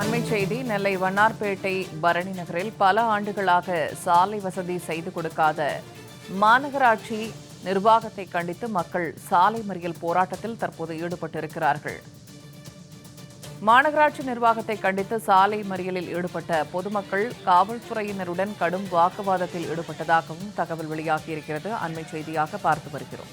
அண்மை செய்தி நெல்லை வண்ணார்பேட்டை பரணி நகரில் பல ஆண்டுகளாக சாலை வசதி செய்து கொடுக்காத மாநகராட்சி நிர்வாகத்தை கண்டித்து மக்கள் சாலை மறியல் போராட்டத்தில் தற்போது ஈடுபட்டிருக்கிறார்கள். மாநகராட்சி நிர்வாகத்தை கண்டித்து சாலை மறியலில் ஈடுபட்ட பொதுமக்கள் காவல்துறையினருடன் கடும் வாக்குவாதத்தில் ஈடுபட்டதாகவும் தகவல் வெளியாகியிருக்கிறது. அண்மை செய்தியாக பார்த்து வருகிறோம்.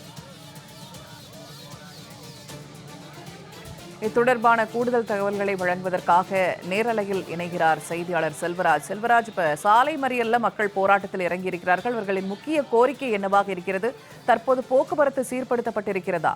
இத்தொடர்பான கூடுதல் தகவல்களை வழங்குவதற்காக நேரலையில் இணைகிறார் செய்தியாளர் செல்வராஜ். செல்வராஜ் இப்ப சாலை மறியல்ல மக்கள் போராட்டத்தில் இறங்கியிருக்கிறார்கள். அவர்களின் முக்கிய கோரிக்கை என்னவாக இருக்கிறது? தற்போது போக்குவரத்து சீர்படுத்தப்பட்டிருக்கிறதா?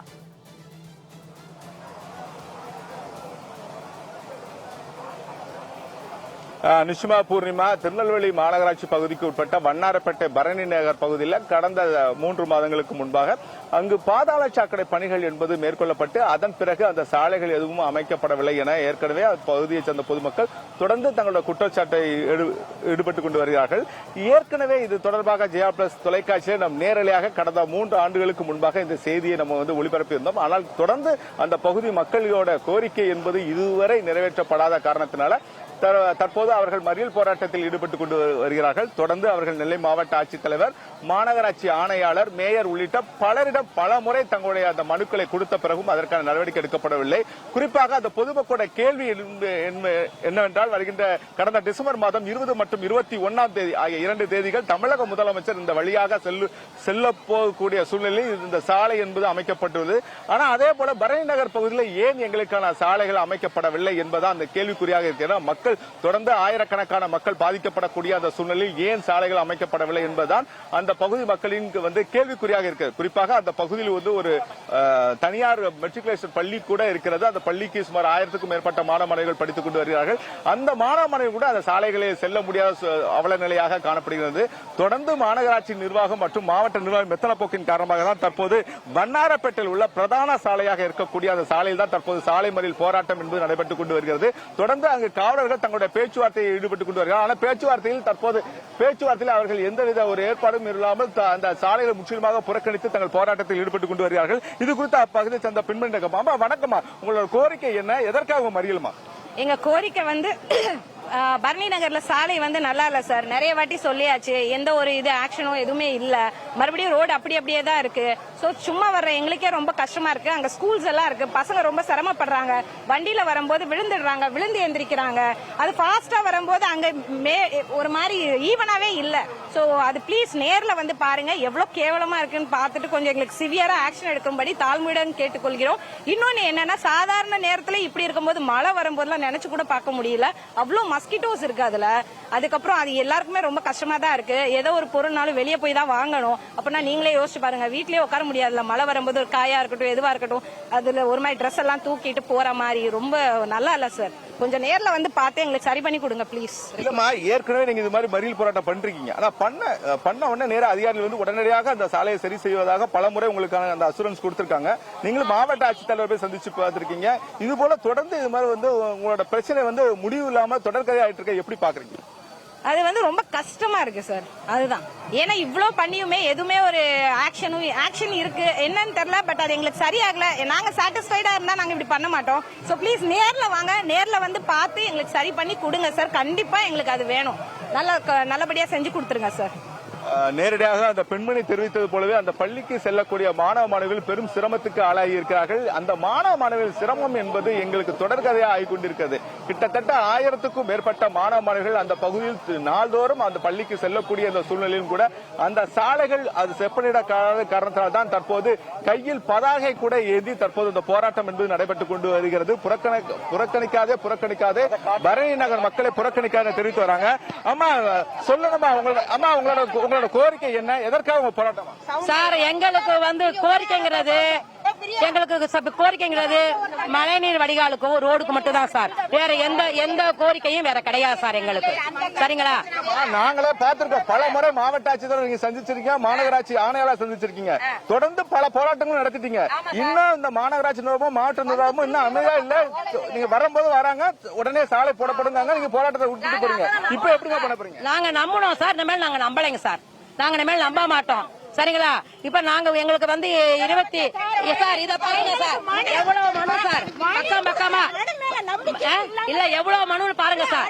நிஷிமா பூர்ணிமா திருநெல்வேலி மாநகராட்சி பகுதிக்கு உட்பட்ட வண்ணாரப்பேட்டை பரணி நகர் பகுதியில் கடந்த மூன்று மாதங்களுக்கு முன்பாக அங்கு பாதாள சாக்கடை பணிகள் என்பது மேற்கொள்ளப்பட்டு அதன் பிறகு அந்த சாலைகள் எதுவும் அமைக்கப்படவில்லை என ஏற்கனவே அப்பகுதியைச் சேர்ந்த பொதுமக்கள் தொடர்ந்து தங்களோட குற்றச்சாட்டை ஈடுபட்டுக் கொண்டு வருகிறார்கள். ஏற்கனவே இது தொடர்பாக ஜெயா பிளஸ் தொலைக்காட்சியில் நம் நேரலையாக கடந்த மூன்று ஆண்டுகளுக்கு முன்பாக இந்த செய்தியை நம்ம வந்து ஒளிபரப்பியிருந்தோம் ஆனால் தொடர்ந்து அந்த பகுதி மக்களோட கோரிக்கை என்பது இதுவரை நிறைவேற்றப்படாத காரணத்தினால தற்போது அவர்கள் மறியல் போராட்டத்தில் ஈடுபட்டுக் கொண்டு வருகிறார்கள். தொடர்ந்து அவர்கள் நெல்லை மாவட்ட ஆட்சித்தலைவர் மாநகராட்சி ஆணையாளர் மேயர் உள்ளிட்ட பலரிடம் பல முறை தங்களுடைய அந்த மனுக்களை கொடுத்த பிறகும் அதற்கான நடவடிக்கை எடுக்கப்படவில்லை. குறிப்பாக அந்த பொதுமக்களோட கேள்வி என்னவென்றால் வருகின்ற கடந்த டிசம்பர் மாதம் இருபது மற்றும் இருபத்தி ஒன்னாம் தேதி ஆகிய இரண்டு தேதிகள் தமிழக முதலமைச்சர் இந்த வழியாக செல்லு செல்ல போகக்கூடிய சூழ்நிலையில் இந்த சாலை என்பது அமைக்கப்பட்டுள்ளது. ஆனால் அதே போல பரணி நகர் பகுதியில் ஏன் எங்களுக்கான சாலைகள் அமைக்கப்படவில்லை என்பதான் அந்த கேள்விக்குறியாக இருக்கிறது. மக்கள் மக்கள் தொடர்ந்து ஆயிரக்கணக்கான மக்கள் பாதிக்கப்படக்கூடிய அந்த சூழ்நிலையில் ஏன் சாலைகள் அமைக்கப்படவில்லை என்பதுதான் அந்த பகுதி மக்களின் வந்து கேள்விக்குறியாக இருக்கிறது குறிப்பாக அந்த பகுதியில் வந்து ஒரு தனியார் மெட்ரிகுலேஷன் பள்ளி கூட இருக்கிறது. அந்த பள்ளிக்கு சுமார் ஆயிரத்துக்கும் மேற்பட்ட மாணவ படித்துக் கொண்டு வருகிறார்கள். அந்த மாணவ கூட அந்த சாலைகளில் செல்ல முடியாத அவல நிலையாக காணப்படுகிறது. தொடர்ந்து மாநகராட்சி நிர்வாகம் மற்றும் மாவட்ட நிர்வாகம் மெத்தன போக்கின் காரணமாக தான் தற்போது வண்ணாரப்பேட்டையில் உள்ள பிரதான சாலையாக இருக்கக்கூடிய அந்த சாலையில் தான் தற்போது சாலை மறியல் போராட்டம் என்பது நடைபெற்றுக் கொண்டு வருகிறது. தொடர்ந்து அங்கு காவலர்கள் தங்களுடைய பேச்சுவார்த்தையை ஈடுபட்டுக் கொண்டு வருகிறார் ஆனால் பேச்சுவார்த்தையில் தற்போது பேச்சுவார்த்தையில் அவர்கள் எந்தவித ஒரு ஏற்பாடும் இல்லாமல் அந்த சாலைகளை முற்றிலுமாக புறக்கணித்து தங்கள் போராட்டத்தில் ஈடுபட்டுக் கொண்டு வருகிறார்கள். இது குறித்து அப்பகுதியை சேர்ந்த பெண்மணி வணக்கமா உங்களோட கோரிக்கை என்ன? எதற்காக மறியலுமா எங்க கோரிக்கை வந்து பரணி நகர்ல சாலை வந்து நல்லா இல்ல சார். நிறைய வாட்டி சொல்லியாச்சு. எந்த ஒரு இது ஆக்ஷனும் எதுவுமே இல்ல. மறுபடியும் ரோடு அப்படி அப்படியே தான் இருக்கு. சோ சும்மா வர்ற எங்களுக்கே ரொம்ப கஷ்டமா இருக்கு. அங்க ஸ்கூல்ஸ் எல்லாம் இருக்கு. பசங்க ரொம்ப சிரமப்படுறாங்க. வண்டியில வரும்போது விழுந்துடுறாங்க. விழுந்து எந்திரிக்கிறாங்க. அது ஃபாஸ்டா வரும்போது அங்க மே ஒரு மாதிரி ஈவனாவே இல்ல. சோ அது ப்ளீஸ் நேர்ல வந்து பாருங்க. எவ்வளவு கேவலமா இருக்குன்னு பார்த்துட்டு கொஞ்சம் எங்களுக்கு சிவியரா ஆக்ஷன் எடுக்கும்படி தாழ்மையுடன் கேட்டுக்கொள்கிறோம். இன்னொன்னு என்னன்னா சாதாரண நேரத்துல இப்படி இருக்கும்போது மழை வரும்போதெல்லாம் நினைச்சு கூட பார்க்க முடியல. அவ்வளவு மஸ்கிட்டோஸ் இருக்கு அதுல. அதுக்கப்புறம் அது எல்லாருக்குமே ரொம்ப கஷ்டமா தான் இருக்கு. ஏதோ ஒரு பொருள்னாலும் வெளியே போய் தான் வாங்கணும். அப்படின்னா நீங்களே யோசிச்சு பாருங்க. வீட்லயே உட்கார முடியாதுல்ல. மழை வரும்போது ஒரு காயா இருக்கட்டும் எதுவா இருக்கட்டும் அதுல ஒரு மாதிரி ட்ரெஸ் எல்லாம் தூக்கிட்டு போற மாதிரி. ரொம்ப நல்லா இல்ல சார் கொஞ்சம் நேர்ல வந்து பார்த்து எங்களுக்கு சரி பண்ணி கொடுங்க ப்ளீஸ் இல்லம்மா ஏற்கனவே நீங்க இது மாதிரி மறியல் போராட்டம் பண்றீங்க ஆனா பண்ண பண்ண உடனே நேர அதிகாரிகள் வந்து உடனடியாக அந்த சாலையை சரி செய்வதாக பலமுறை உங்களுக்கான அந்த அசூரன்ஸ் கொடுத்திருக்காங்க. நீங்களும் மாவட்ட ஆட்சித்தலைவர் போய் சந்திச்சு பார்த்திருக்கீங்க. இது போல தொடர்ந்து இது மாதிரி வந்து உங்களோட பிரச்சனை வந்து முடிவு இல்லாம தொடர்கதை ஆயிட்டு இருக்க எப்படி பாக்குறீங்க அது வந்து ரொம்ப கஷ்டமா இருக்கு சார் அதுதான். ஏன்னா இவ்வளோ பண்ணியுமே எதுவுமே ஒரு ஆக்ஷனும் ஆக்ஷன் இருக்கு. என்னன்னு தெரியல பட் அது எங்களுக்கு சரியாகல. நாங்க சாட்டிஸ்ஃபைடா இருந்தா நாங்க இப்படி பண்ண மாட்டோம். சோ ப்ளீஸ் நேர்ல வாங்க. நேர்ல வந்து பார்த்து எங்களுக்கு சரி பண்ணி கொடுங்க சார் கண்டிப்பா எங்களுக்கு அது வேணும். நல்ல நல்லபடியா செஞ்சு கொடுத்துருங்க சார் நேரடியாக அந்த பெண்மணி தெரிவித்தது போலவே அந்த பள்ளிக்கு செல்லக்கூடிய மாணவ மாணவிகள் பெரும் சிரமத்துக்கு ஆளாகி இருக்கிறார்கள் அந்த மாணவ மாணவிகள் சிரமம் என்பது எங்களுக்கு தொடர்கதையாக ஆகி கொண்டிருக்கிறது கிட்டத்தட்ட ஆயிரத்துக்கும் மேற்பட்ட மாணவ மாணவிகள் அந்த பகுதியில் நாள்தோறும் அந்த பள்ளிக்கு செல்லக்கூடிய அந்த சூழ்நிலையும் கூட அந்த சாலைகள் அது செப்பனிட காரணத்தால் தான் தற்போது கையில் பதாகை கூட ஏந்தி தற்போது இந்த போராட்டம் என்பது நடைபெற்றுக் கொண்டு வருகிறது. புறக்கணிக்காதே புறக்கணிக்காதே. பரணி நகர் மக்களை புறக்கணிக்காத தெரிவித்து வராங்க. அம்மா சொல்லணுமா? உங்களோட அம்மா உங்களோட உங்களோட கோரிக்கை என்ன? எதற்காக உங்க போராட்டமா? சார் எங்களுக்கு வந்து கோரிக்கைங்கிறது எங்களுக்கு கோரிக்கைங்கிறது மழைநீர் வடிகாலுக்கும் ரோடுக்கு மட்டும் தான் சார். வேற எந்த எந்த கோரிக்கையும் வேற கிடையாது சார் எங்களுக்கு. சரிங்களா? ஆ, நாங்களே பார்த்திருக்கோம். பல முறை மாவட்ட ஆட்சித்தலைவர் நீங்க சந்திச்சிருக்கீங்க மாநகராட்சி ஆணையாளர் சந்திச்சிருக்கீங்க. தொடர்ந்து பல போராட்டங்களும் நடத்திட்டீங்க. இன்னும் இந்த மாநகராட்சி நிர்வாகமும் மாவட்ட நிர்வாகமும் இன்னும் அமைதியா இல்ல. நீங்க வரும்போது வராங்க உடனே சாலை போடப்படுங்க நீங்க போராட்டத்தை விட்டுட்டு போறீங்க. இப்ப எப்படிங்க பண்ண போறீங்க? நாங்க நம்பணும் சார். இனிமேல் நாங்க நம்பலைங்க சார். நாங்க இனிமேல் நம்ப மாட்டோம். சரிங்களா? இப்ப நாங்க எங்களுக்கு வந்து இருபத்தி சார் இத பாருங்க சார். எவ்வளவு மனு சார்? பக்கம் பக்கமா? ஆ? இல்ல எவ்வளவு மனுன்னு பாருங்க சார்.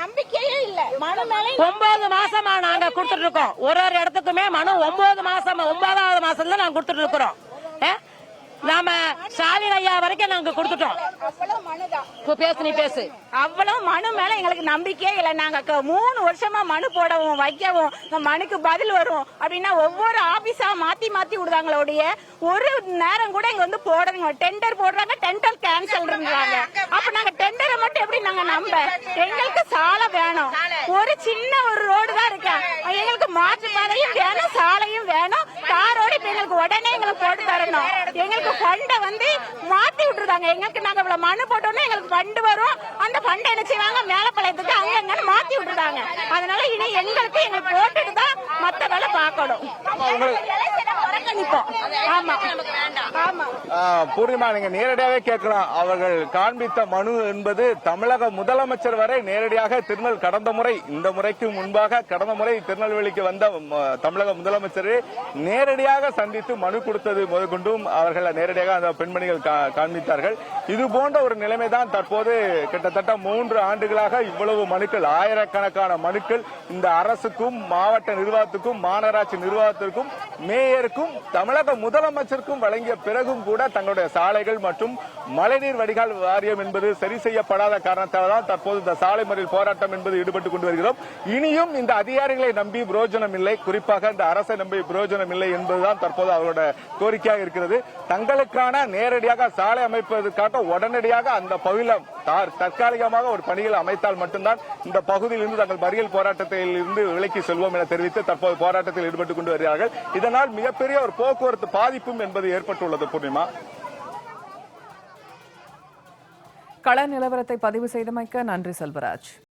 நம்பிக்கையே இல்ல ஒன்பது மாசமா நாங்க கொடுத்துட்டு இருக்கோம். ஒரு ஒரு இடத்துக்குமே மனு ஒன்பது மாசம் ஒன்பதாவது மாசத்துல நாங்க கொடுத்துட்டு இருக்கிறோம். ஆ? நாம ஸ்டாலின் ஐயா வரைக்கும் நாங்க கொடுத்துட்டோம். பேசு நீ பேசு. அவ்வளவு மனு மேல எங்களுக்கு நம்பிக்கையே இல்ல. நாங்க மூணு வருஷமா மனு போடவும் வைக்கவும் மனுக்கு பதில் வரும் அப்படின்னா ஒவ்வொரு ஆபீஸா மாத்தி மாத்தி விடுறாங்களோடைய ஒரு நேரம் கூட இங்க வந்து போடுறீங்க டெண்டர் போடுறாங்க டெண்டர் கேன்சல்ன்றாங்க அப்ப நாங்க டெண்டரை மட்டும் எப்படி நாங்க நம்ப? எங்களுக்கு சாலை வேணும். ஒரு சின்ன ஒரு ரோடு தான் இருக்கு. எங்களுக்கு மாற்று பாதையும் வேணும் சாலையும் வேணும். காரோடு இப்ப எங்களுக்கு உடனே எங்களுக்கு போட்டு தரணும். எங்களுக்கு ஃபண்டை வந்து மாத்தி விட்டுருக்காங்க எங்களுக்கு நாங்க இவ்வளவு மனு போட்டோம்னா எங்களுக்கு ஃபண்டு வரும். அந்த ஃபண்டை என்ன செய்வாங்க? மேலப்பாளையத்துக்கு அங்கங்கன்னு மாத்தி விட்டுருக்காங்க அதனால இனி எங்களுக்கு எங்களுக்கு போட்டுட்டு தான் மத்த வேலை பார்க்கணும். பூர்ணிமா நீங்க நேரடியாவே கேட்கலாம். அவர்கள் காண்பித்த மனு என்பது தமிழக முதலமைச்சர் வரை நேரடியாக திருநெல் கடந்த முறை இந்த முறைக்கு முன்பாக கடந்த முறை திருநெல்வேலிக்கு வந்த தமிழக முதலமைச்சரை நேரடியாக சந்தித்து மனு கொடுத்தது முதற்கொண்டும் அவர்கள் நேரடியாக அந்த பெண்மணிகள் காண்பித்தார்கள். இது போன்ற ஒரு நிலைமைதான் தற்போது கிட்டத்தட்ட மூன்று ஆண்டுகளாக இவ்வளவு மனுக்கள் ஆயிரக்கணக்கான மனுக்கள் இந்த அரசுக்கும் மாவட்ட நிர்வாகத்துக்கும் மாநகராட்சி நிர்வாகத்திற்கும் மேயருக்கும் தமிழக முதலமைச்சருக்கும் வழங்கிய பிறகும் கூட தங்களுடைய சாலைகள் மற்றும் மழைநீர் வடிகால் வாரியம் என்பது சரி செய்யப்படாத காரணத்தால் தான் தற்போது இந்த சாலை மறியல் போராட்டம் என்பது ஈடுபட்டுக் கொண்டு வருகிறோம். இனியும் இந்த அதிகாரிகளை நம்பி பிரயோஜனம் இல்லை. குறிப்பாக இந்த அரசை நம்பி பிரயோஜனம் இல்லை என்பதுதான் தற்போது அவரோட கோரிக்கையாக இருக்கிறது. தங்களுக்கான நேரடியாக சாலை அமைப்பதற்காக உடனடியாக அந்த பகுதியில் தார்- தற்காலிகமாக ஒரு பணிகள் அமைத்தால் மட்டும்தான் இந்த பகுதியில் இருந்து தங்கள் மறியல் போராட்டத்தில் இருந்து விலக்கி செல்வோம் என தெரிவித்து தற்போது போராட்டத்தில் ஈடுபட்டுக் கொண்டு வருகிறார்கள். இதனால் மிகப்பெரிய ஒரு போக்குவரத்து பாதிப்பும் என்பது ஏற்பட்டுள்ளது பூர்ணிமா. கள நிலவரத்தை பதிவு செய்தமைக்க நன்றி செல்வராஜ்.